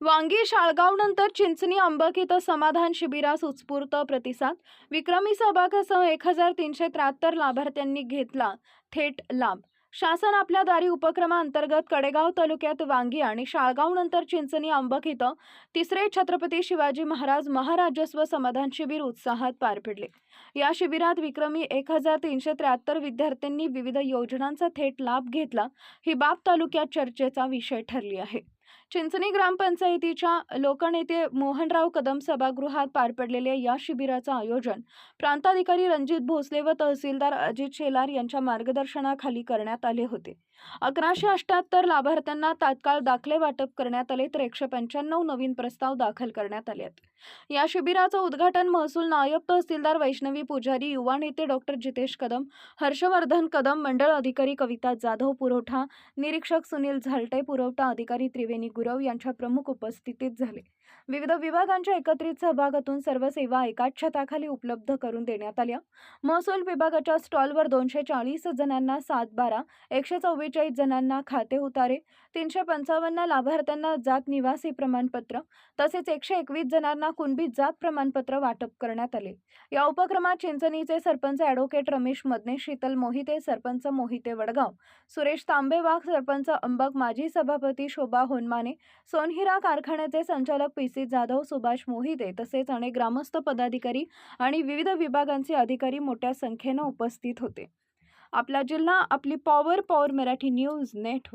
वांगी शाळगावनंतर चिंचणी अंबक इथं समाधान शिबिरास उत्स्फूर्त प्रतिसाद. विक्रमी सहभागासह एक हजार तीनशे त्र्याहत्तर लाभार्थ्यांनी घेतला थेट लाभ. शासन आपल्या दारी उपक्रमाअंतर्गत कडेगाव तालुक्यात वांगी आणि शाळगावनंतर चिंचणी अंबक इथं तिसरे छत्रपती शिवाजी महाराज महाराजस्व समाधान शिबिर उत्साहात पार पडले. या शिबिरात विक्रमी एक हजार तीनशे त्र्याहत्तर विद्यार्थ्यांनी विविध योजनांचा थेट लाभ घेतला. ही बाब तालुक्यात चर्चेचा विषय ठरली आहे. चिंचणी ग्रामपंचायतीच्या लोकनेते मोहनराव कदम सभागृहात पार पडलेल्या या शिबिराचं आयोजन प्रांताधिकारी रणजित भोसले व तहसीलदार अजित शेलार यांच्या मार्गदर्शनाखाली करण्यात आले होते. अकराशे अष्ट्याहत्तर लाभार्थ्यांना तात्काळ दाखले वाटप करण्यात आले तर एकशे पंच्याण्णव नवीन प्रस्ताव दाखल करण्यात आले आहेत या शिबिराचं उद्घाटन महसूल नायब तहसीलदार वैष्णवी पुजारी युवा नेते डॉक्टर जितेश कदम हर्षवर्धन कदम मंडळ अधिकारी कविता जाधव पुरवठा निरीक्षक सुनील झालटे पुरवठा अधिकारी त्रिवेणी गुरव यांच्या प्रमुख उपस्थितीत झाले. विविध विभागांच्या एकत्रित सहभागातून सर्व सेवा एकाच छताखाली उपलब्ध करून देण्यात आल्या. महसूल विभागाच्या स्टॉलवर दोनशे चाळीस जणांना सात बारा एकशे चव्वेचाळीस जणांना खाते उतारे तीनशे पंचावन्न लाभार्थ्यांना जात निवासी प्रमाणपत्र तसेच एकशे एकवीस जणांना कुणबी जात प्रमाणपत्र वाटप करण्यात आले. या उपक्रमात चिंचणीचे सरपंच ॲडव्होकेट रमेश मदने शीतल मोहिते सरपंच मोहिते वडगाव सुरेश तांबेवाघ सरपंच अंबक माजी सभापती शोभा होनमाने सोनहिरा कारखान्याचे संचालक पी सी जाधव सुभाष मोहिते तसेच अनेक ग्रामस्थ पदाधिकारी आणि विविध विभागांचे अधिकारी मोठ्या संख्येनं उपस्थित होते. आपला जिल्हा आपली power power Marathi news network.